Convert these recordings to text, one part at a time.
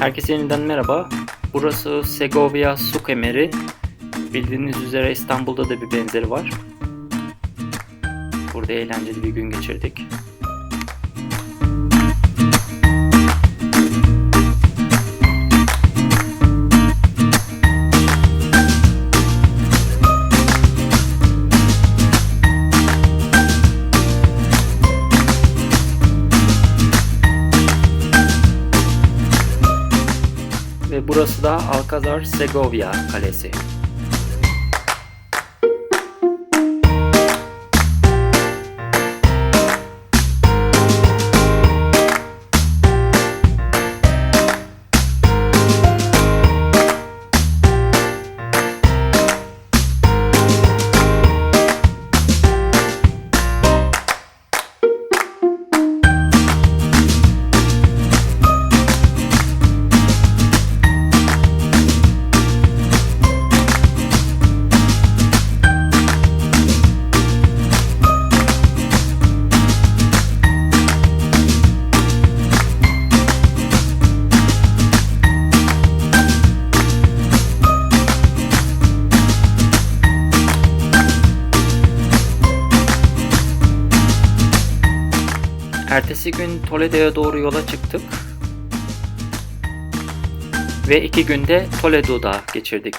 Herkese yeniden merhaba. Burası Segovia Su Kemeri. Bildiğiniz üzere İstanbul'da da bir benzeri var. Burada eğlenceli bir gün geçirdik. Burası da Alcazar Segovia Kalesi. Ertesi gün Toledo'ya doğru yola çıktık. Ve iki günde Toledo'da geçirdik.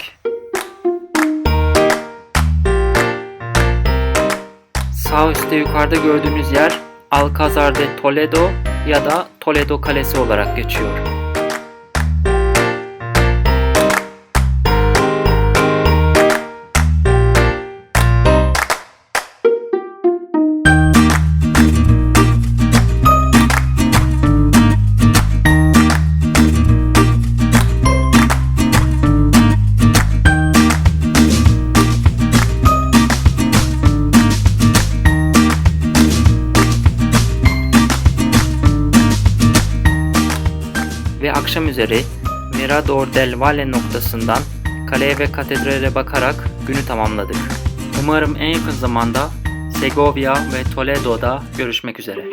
Sağ üstte yukarıda gördüğünüz yer Alcazar de Toledo ya da Toledo Kalesi olarak geçiyor. Ve akşam üzeri Mirador del Valle noktasından kaleye ve katedrale bakarak günü tamamladık. Umarım en yakın zamanda Segovia ve Toledo'da görüşmek üzere.